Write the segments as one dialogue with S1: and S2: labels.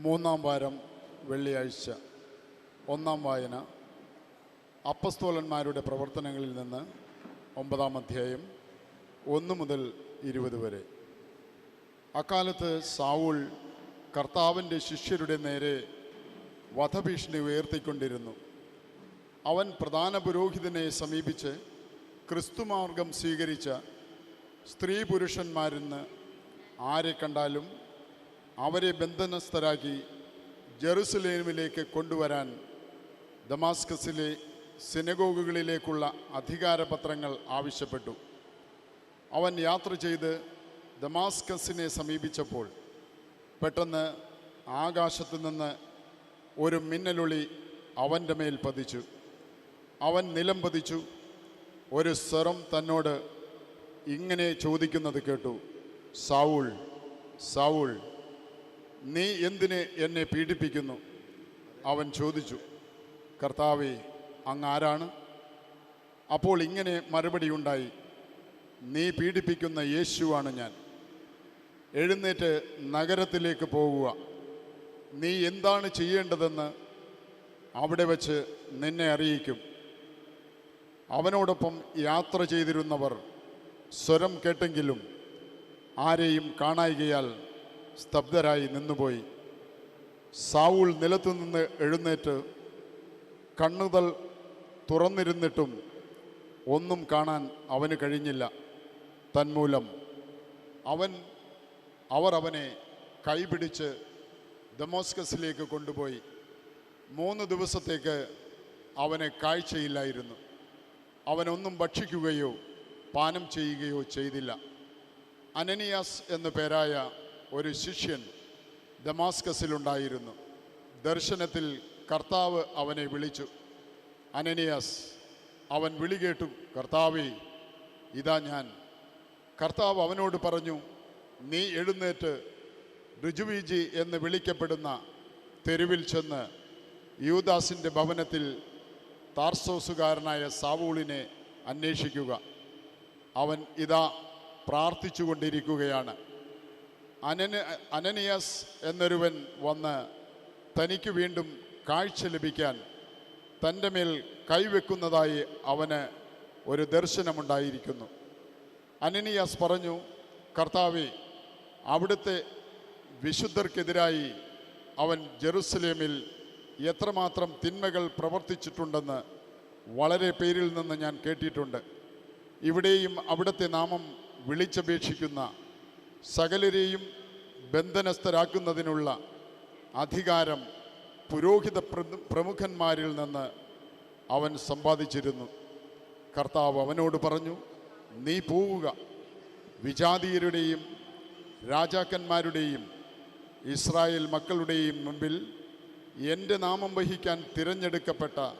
S1: മൂന്നാം വാരം വെള്ളിയാഴ്ച. ഒന്നാം വായന. അപ്പസ്തോലന്മാരുടെ പ്രവർത്തനങ്ങളിൽ നിന്ന് ഒമ്പതാം അധ്യായം ഒന്ന് മുതൽ ഇരുപത് വരെ. അക്കാലത്ത് സാവൂൾ കർത്താവിന്റെ ശിഷ്യരുടെ നേരെ വധഭീഷണി ഉയർത്തിക്കൊണ്ടിരുന്നു. അവൻ പ്രധാന പുരോഹിതനെ സമീപിച്ച് ക്രിസ്തുമാർഗം സ്വീകരിച്ച സ്ത്രീ പുരുഷന്മാരിന്ന് ആരെ കണ്ടാലും അവരെ ബന്ധനസ്ഥരാക്കി ജെറുസലേമിലേക്ക് കൊണ്ടുവരാൻ ദമാസ്കസിലെ സിനഗോഗുകളിലേക്കുള്ള അധികാരപത്രങ്ങൾ ആവശ്യപ്പെട്ടു. അവൻ യാത്ര ചെയ്ത് ദമാസ്കസിനെ സമീപിച്ചപ്പോൾ പെട്ടെന്ന് ആകാശത്തു നിന്ന് ഒരു മിന്നലൊളി അവന്റെ മേൽ പതിച്ചു. അവൻ നിലം പതിച്ചു. ഒരു സ്വറം തന്നോട് ഇങ്ങനെ ചോദിക്കുന്നത് കേട്ടു സൗൾ സാവൂൾ നീ എന്തിന് എന്നെ പീഡിപ്പിക്കുന്നു? അവൻ ചോദിച്ചു കർത്താവെ അങ്ങ് ആരാണ്? അപ്പോൾ ഇങ്ങനെ മറുപടി ഉണ്ടായി നീ പീഡിപ്പിക്കുന്ന യേശുവാണ് ഞാൻ. എഴുന്നേറ്റ് നഗരത്തിലേക്ക് പോവുക നീ എന്താണ് ചെയ്യേണ്ടതെന്ന് അവിടെ വച്ച് നിന്നെ അറിയിക്കും. അവനോടൊപ്പം യാത്ര ചെയ്തിരുന്നവർ സ്വരം കേട്ടെങ്കിലും ആരെയും കാണായികയാൽ സ്തബ്ധരായി നിന്നുപോയി. സാവൂൾ നിലത്തുനിന്ന് എഴുന്നേറ്റ് കണ്ണുതൽ തുറന്നിരുന്നിട്ടും ഒന്നും കാണാൻ അവന് കഴിഞ്ഞില്ല. തന്മൂലം അവൻ അവർ അവനെ കൈപിടിച്ച് ദമോസ്കസിലേക്ക് കൊണ്ടുപോയി. മൂന്ന് ദിവസത്തേക്ക് അവന് കാഴ്ചയില്ലായിരുന്നു. അവനൊന്നും ഭക്ഷിക്കുകയോ പാനം ചെയ്യുകയോ ചെയ്തില്ല. അനനിയാസ് എന്നു പേരായ ഒരു ശിഷ്യൻ ദമാസ്കസിലുണ്ടായിരുന്നു. ദർശനത്തിൽ കർത്താവ് അവനെ വിളിച്ചു. അനനിയാസ് അവൻ വിളി കേട്ടു കർത്താവേ ഇതാ ഞാൻ. കർത്താവ് അവനോട് പറഞ്ഞു നീ എഴുന്നേറ്റ് ഋജുവീജി എന്ന് വിളിക്കപ്പെടുന്ന തെരുവിൽ ചെന്ന് യൂദാസിന്റെ ഭവനത്തിൽ താർസോസുകാരനായ സാവൂളിനെ അന്വേഷിക്കുക. അവൻ ഇതാ പ്രാർത്ഥിച്ചുകൊണ്ടിരിക്കുകയാണ്. അനന അനനിയാസ് എന്നൊരുവൻ വന്ന് തനിക്ക് വീണ്ടും കാഴ്ച ലഭിക്കാൻ തന്റെ മേൽ കൈവെക്കുന്നതായി അവന് ഒരു ദർശനമുണ്ടായിരിക്കുന്നു. അനനിയാസ് പറഞ്ഞു കർത്താവെ അവിടുത്തെ വിശുദ്ധർക്കെതിരായി അവൻ ജെറുസലേമിൽ എത്രമാത്രം തിന്മകൾ പ്രവർത്തിച്ചിട്ടുണ്ടെന്ന് വളരെ പേരിൽ നിന്ന് ഞാൻ കേട്ടിട്ടുണ്ട്. ഇവിടെയും അവിടുത്തെ നാമം വിളിച്ചപേക്ഷിക്കുന്ന സകലരെയും ബന്ധനസ്ഥരാക്കുന്നതിനുള്ള അധികാരം പുരോഹിത പ്രമുഖന്മാരിൽ നിന്ന് അവൻ സമ്പാദിച്ചിരുന്നു. കർത്താവ് അവനോട് പറഞ്ഞു നീ പോവുക. വിജാതീയരുടെയും രാജാക്കന്മാരുടെയും ഇസ്രായേൽ മക്കളുടെയും മുമ്പിൽ എന്റെ നാമം വഹിക്കാൻ തിരഞ്ഞെടുക്കപ്പെട്ട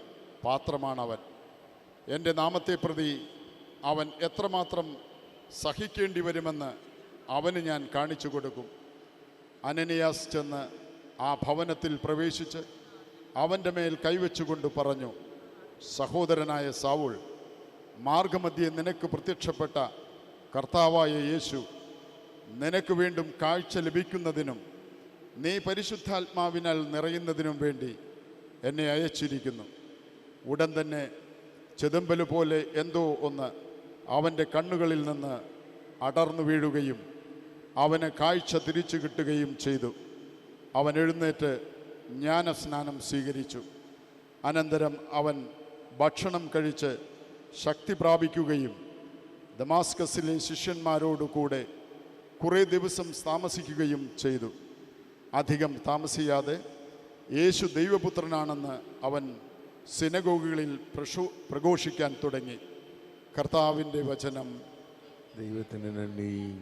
S1: പാത്രമാണവൻ. എന്റെ നാമത്തെ പ്രതി അവൻ എത്രമാത്രം സഹിക്കേണ്ടി വരുമെന്ന് അവന് ഞാൻ കാണിച്ചു കൊടുക്കും. അനനിയാസ് ചെന്ന് ആ ഭവനത്തിൽ പ്രവേശിച്ച് അവന്റെ മേൽ കൈവച്ചുകൊണ്ട് പറഞ്ഞു സഹോദരനായ സാവുൾ മാർഗമധ്യേ നിനക്ക് പ്രത്യക്ഷപ്പെട്ട കർത്താവായ യേശു നിനക്ക് വീണ്ടും കാഴ്ച ലഭിക്കുന്നതിനും നീ പരിശുദ്ധാത്മാവിനാൽ നിറയുന്നതിനും വേണ്ടി എന്നെ അയച്ചിരിക്കുന്നു. ഉടൻ തന്നെ ചെതുമ്പൽ പോലെ എന്തോ ഒന്ന് അവന്റെ കണ്ണുകളിൽ നിന്ന് അടർന്നു വീഴുകയും അവന് കാഴ്ച തിരിച്ചു കിട്ടുകയും ചെയ്തു. അവൻ എഴുന്നേറ്റ് ജ്ഞാനസ്നാനം സ്വീകരിച്ചു. അനന്തരം അവൻ ഭക്ഷണം കഴിച്ച് ശക്തി പ്രാപിക്കുകയും ദമാസ്കസിലെ ശിഷ്യന്മാരോടുകൂടെ കുറേ ദിവസം താമസിക്കുകയും ചെയ്തു. അധികം താമസിയാതെ യേശു ദൈവപുത്രനാണെന്ന് അവൻ സിനഗോഗുകളിൽ പ്രശോ പ്രഘോഷിക്കാൻ തുടങ്ങി. കർത്താവിന്റെ വചനം.
S2: ദൈവത്തിന് നന്ദി.